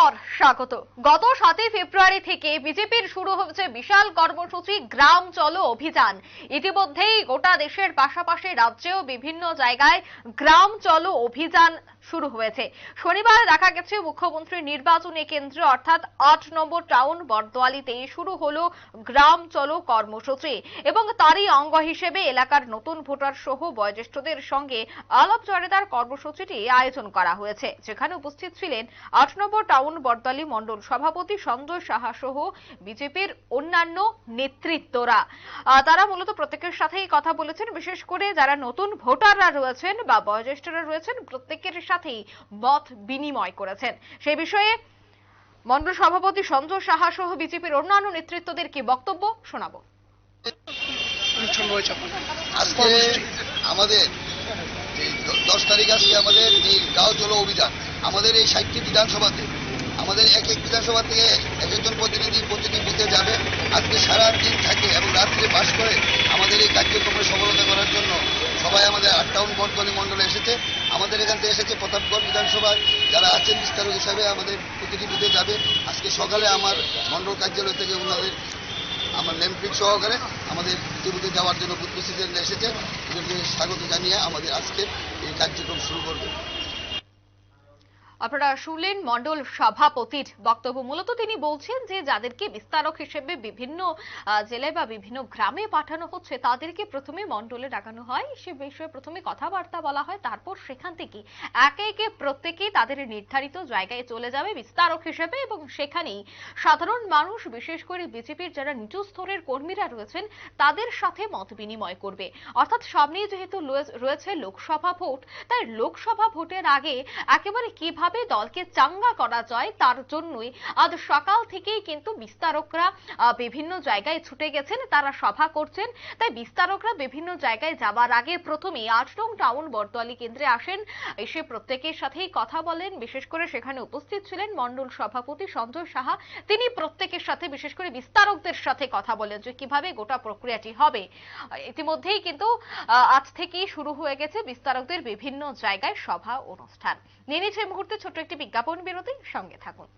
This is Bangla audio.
পর স্বাগত। গত সাতই ফেব্রুয়ারি থেকে বিজেপির শুরু হয়েছে বিশাল কর্মসূচি গ্রাম চলো অভিযান। ইতিমধ্যেই গোটা দেশের পাশাপাশি রাজ্যেও বিভিন্ন জায়গায় গ্রাম চলো অভিযান শুরু হয়েছে। শনিবার দেখা গেছে মুখ্যমন্ত্রীর নির্বাচনী কেন্দ্র, অর্থাৎ আট নম্বর টাউন বরদোয়ালিতে শুরু হলো গ্রাম চলো কর্মসূচি এবং তারই অঙ্গ হিসেবে এলাকার নতুন ভোটার সহ বয়োজ্যেষ্ঠদের সঙ্গে আলাপচারিতার কর্মসূচিটি আয়োজন করা হয়েছে। যেখানে উপস্থিত ছিলেন আট নম্বর টাউন বরদলি মণ্ডল সভাপতি সঞ্জয় সাহা সহ বিজেপির অন্যান্য নেতৃত্বরা। তারা মূলত প্রত্যেকের সাথেই কথা বলেছেন বিশেষ করে যারা নতুন ভোটাররা রয়েছেন বা বয়োজ্যেষ্ঠরা রয়েছেন প্রত্যেকের সাথেই মত বিনিময় করেছেন। সেই বিষয়ে মণ্ডল সভাপতি সঞ্জয় সাহা সহ বিজেপির অন্যান্য নেতৃত্বদের কি বক্তব্য শোনাবো? আজকে আমাদের দশ তারিখ আজকে আমাদের এই গাঁও চলো অভিযান আমাদের এই ষাটটি বিধানসভাতে আমাদের এক এক বিধানসভা থেকে এক একজন প্রতিনিধি প্রতিটি বুথে যাবে। আজকে সারা দিন থাকে এবং রাত্রে বাস করে আমাদের এই কার্যক্রমে সফলতা করার জন্য সবাই আমাদের আট টাউন বটগলি মণ্ডলে এসেছে। আমাদের এখান থেকে এসেছে প্রতাপগড় বিধানসভায় যারা আছেন বিস্তারক হিসাবে আমাদের প্রতিটি বুথে যাবে। আজকে সকালে আমার মণ্ডল কার্যালয় থেকে ওনাদের আমার নেম প্লেট সহকারে আমাদের টিভিতে যাওয়ার জন্য বুথ প্রেসিডেন্ট এসেছে। ওদেরকে স্বাগত জানিয়ে আমাদের আজকের এই কার্যক্রম শুরু করবে। আপনারা শুনলেন মণ্ডল সভাপতির বক্তব্য। মূলত তিনি বলছেন যে, যাদেরকে বিস্তারক হিসেবে বিভিন্ন জেলায় বা বিভিন্ন গ্রামে পাঠানো হচ্ছে, তাদেরকে প্রথমে মণ্ডলে ডাকানো হয়। সে বিষয়ে প্রথমে কথাবার্তা বলা হয়, তারপর সেখান থেকে একে একে প্রত্যেকেই তাদের নির্ধারিত জায়গায় চলে যাবে বিস্তারক হিসেবে এবং সেখানেই সাধারণ মানুষ, বিশেষ করে বিজেপির যারা নিচু স্তরের কর্মীরা রয়েছেন, তাদের সাথে মত বিনিময় করবে। অর্থাৎ সামনেই যেহেতু রয়েছে লোকসভা ভোট, তাই লোকসভা ভোটের আগে একেবারে কীভাবে দলকে চাঙ্গা করা যায়, তার জন্যই আজ সকাল থেকেই কিন্তু বিস্তারকরা বিভিন্ন জায়গায় ছুটে গেছেন, তারা সভা করছেন। তাই বিস্তারকরা বিভিন্ন জায়গায় যাবার আগে প্রথমেই আট নং টাউন বরদলি কেন্দ্রে আসেন। এসে প্রত্যেকের সাথেই কথা বলেন। বিশেষ করে সেখানে উপস্থিত ছিলেন মণ্ডল সভাপতি সঞ্জয় সাহা। তিনি প্রত্যেকের সাথে, বিশেষ করে বিস্তারকদের সাথে কথা বলেন যে কীভাবে গোটা প্রক্রিয়াটি হবে। ইতিমধ্যেই কিন্তু আজ থেকেই শুরু হয়ে গেছে বিস্তারকদের বিভিন্ন জায়গায় সভা অনুষ্ঠান। নিয়ে নিচ্ছে মুহূর্তে ছোট্ট একটি বিজ্ঞাপন বিরতি সঙ্গে থাকুন।